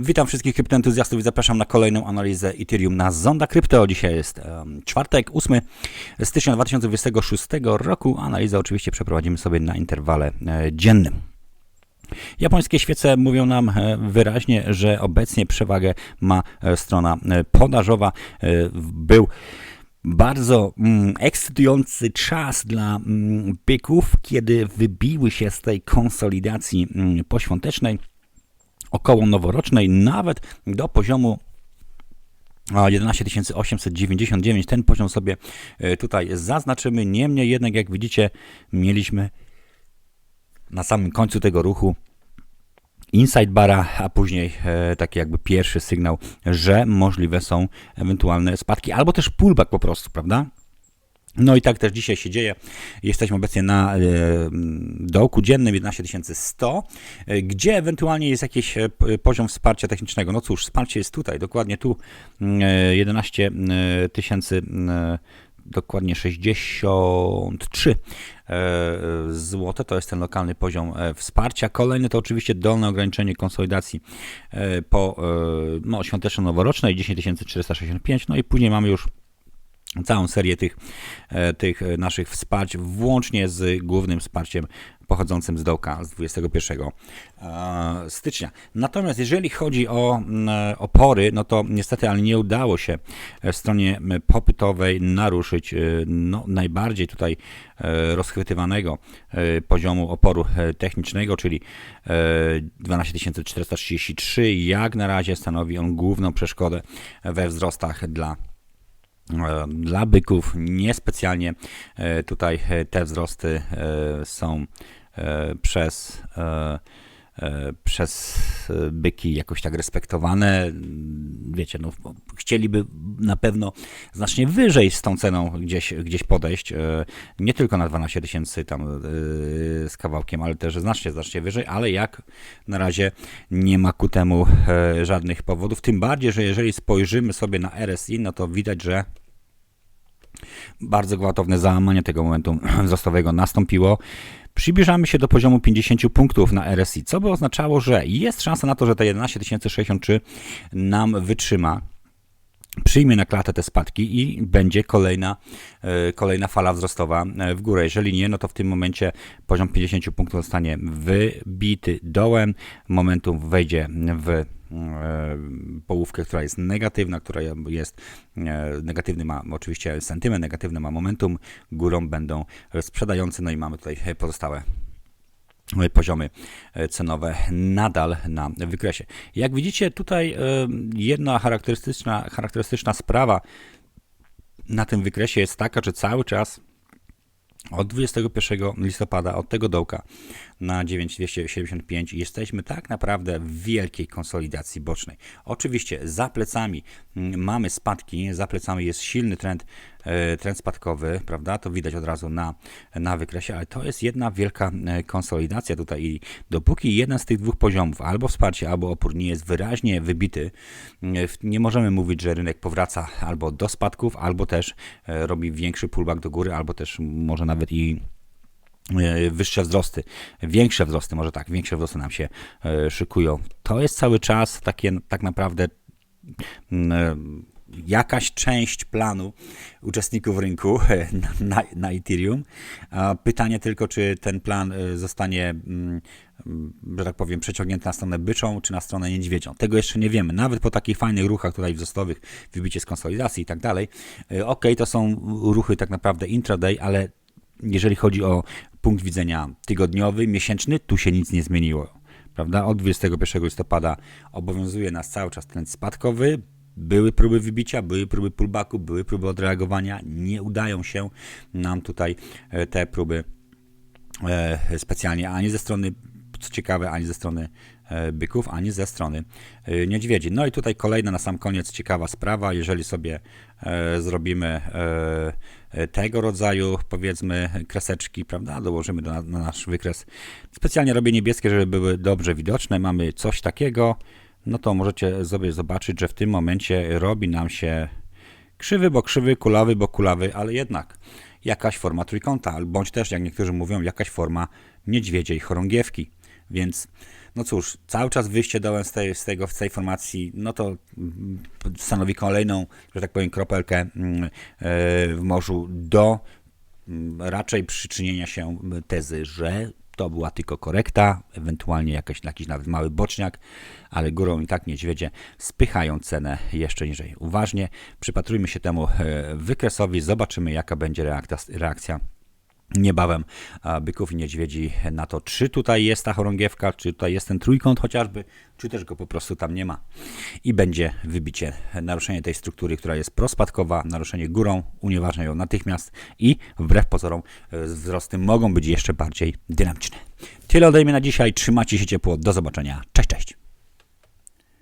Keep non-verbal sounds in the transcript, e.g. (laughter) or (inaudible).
Witam wszystkich kryptoentuzjastów i zapraszam na kolejną analizę Ethereum na Zonda Krypto. Dzisiaj jest czwartek, 8 stycznia 2026 roku. Analizę oczywiście przeprowadzimy sobie na interwale e, dziennym. Japońskie świece mówią nam e, wyraźnie, że obecnie przewagę ma e, strona podażowa. Był bardzo mm, ekscytujący czas dla mm, byków, kiedy wybiły się z tej konsolidacji mm, poświątecznej około noworocznej, nawet do poziomu a, 11 899. Ten poziom sobie e, tutaj zaznaczymy. Niemniej jednak, jak widzicie, mieliśmy na samym końcu tego ruchu inside bara, a później e, taki jakby pierwszy sygnał, że możliwe są ewentualne spadki, albo też pullback po prostu, prawda? No i tak też dzisiaj się dzieje. Jesteśmy obecnie na e, dołku dziennym 11100, e, gdzie ewentualnie jest jakiś e, poziom wsparcia technicznego. No cóż, wsparcie jest tutaj, dokładnie tu mm, e, 11 e, tysięcy, e, dokładnie 63 e, złote, to jest ten lokalny poziom wsparcia. Kolejny to oczywiście dolne ograniczenie konsolidacji po no, świąteczno-noworocznej 10465, no i później mamy już całą serię tych, e, tych e, naszych wsparć, włącznie z głównym wsparciem pochodzącym z dołka z 21 e, stycznia. Natomiast jeżeli chodzi o mm, opory, no to niestety, ale nie udało się w stronie popytowej naruszyć no, najbardziej tutaj rozchwytywanego poziomu oporu technicznego, czyli e, 12433. Jak na razie stanowi on główną przeszkodę we wzrostach dla dla byków niespecjalnie e, tutaj e, te wzrosty e, są e, przez, e, e, przez e, byki jakoś tak respektowane. Wiecie, no, chcieliby na pewno znacznie wyżej z tą ceną gdzieś, gdzieś podejść. e, Nie tylko na 12 tysięcy tam e, z kawałkiem, ale też znacznie, znacznie wyżej, ale jak na razie nie ma ku temu e, żadnych powodów. Tym bardziej, że jeżeli spojrzymy sobie na RSI, no to widać, że bardzo gwałtowne załamanie tego momentu (clears throat) wzrostowego nastąpiło. Przybliżamy się do poziomu 50 punktów na RSI, co by oznaczało, że jest szansa na to, że te 11063 nam wytrzyma przyjmie na klatę te spadki i będzie kolejna, e, kolejna fala wzrostowa e, w górę. Jeżeli nie, no to w tym momencie poziom 50 punktów zostanie wybity dołem. Momentum wejdzie w połówkę, która jest negatywna, która jest e, negatywny ma oczywiście sentyment, negatywny ma momentum, górą będą sprzedający, no i mamy tutaj pozostałe poziomy e, cenowe nadal na wykresie. Jak widzicie, tutaj e, jedna charakterystyczna, charakterystyczna sprawa na tym wykresie jest taka, że cały czas od 21 listopada, od tego dołka na 9275 jesteśmy tak naprawdę w wielkiej konsolidacji bocznej. Oczywiście za plecami mm, mamy spadki, za plecami jest silny trend, trend spadkowy, prawda? To widać od razu na, na wykresie, ale to jest jedna wielka e, konsolidacja tutaj i dopóki jeden z tych dwóch poziomów, albo wsparcie, albo opór nie jest wyraźnie wybity, e, nie możemy mówić, że rynek powraca albo do spadków, albo też e, robi większy pullback do góry, albo też może nawet i e, wyższe wzrosty, większe wzrosty, może tak, większe wzrosty nam się e, szykują. To jest cały czas takie tak naprawdę e, jakaś część planu uczestników rynku (laughs) na, na, Ethereum. Pytanie tylko, czy ten plan e, zostanie, mm, że tak powiem, przeciągnięty na stronę byczą, czy na stronę niedźwiedzią. Tego jeszcze nie wiemy. Nawet po takich fajnych ruchach tutaj wzrostowych, wybicie z konsolidacji i tak dalej. e, Ok, to są ruchy tak naprawdę intraday, ale jeżeli chodzi o punkt widzenia tygodniowy, miesięczny, tu się nic nie zmieniło. Prawda? Od 21 listopada obowiązuje nas cały czas trend spadkowy. Były próby wybicia, były próby pullbacku, były próby odreagowania. Nie udają się nam tutaj e, te próby e, specjalnie ani ze strony, co ciekawe, ani ze strony e, byków, ani ze strony niedźwiedzi. No i tutaj kolejna na sam koniec ciekawa sprawa, jeżeli sobie zrobimy tego rodzaju, powiedzmy, kreseczki, prawda, dołożymy do, na nasz wykres. Specjalnie robię niebieskie, żeby były dobrze widoczne. Mamy coś takiego, no to możecie sobie zobaczyć, że w tym momencie robi nam się krzywy, bo krzywy, kulawy, bo kulawy, ale jednak jakaś forma trójkąta, bądź też, jak niektórzy mówią, jakaś forma niedźwiedziej chorągiewki. Więc No cóż, cały czas wyjście dołem z tej, z tego, z tej formacji, no to mm, stanowi kolejną, że tak powiem, kropelkę mm, e, w morzu do mm, raczej przyczynienia się tezy, że to była tylko korekta, ewentualnie jakaś, jakiś nawet mały boczniak, ale górą i tak niedźwiedzie spychają cenę jeszcze niżej. Uważnie przypatrujmy się temu e, wykresowi, zobaczymy jaka będzie reakcja, reakcja niebawem byków i niedźwiedzi na to, czy tutaj jest ta chorągiewka, czy tutaj jest ten trójkąt chociażby, czy też go po prostu tam nie ma. I będzie wybicie, naruszenie tej struktury, która jest prospadkowa, naruszenie górą, unieważnia ją natychmiast i wbrew pozorom e, wzrosty mogą być jeszcze bardziej dynamiczne. Tyle ode na dzisiaj, trzymajcie się ciepło, do zobaczenia, cześć, cześć.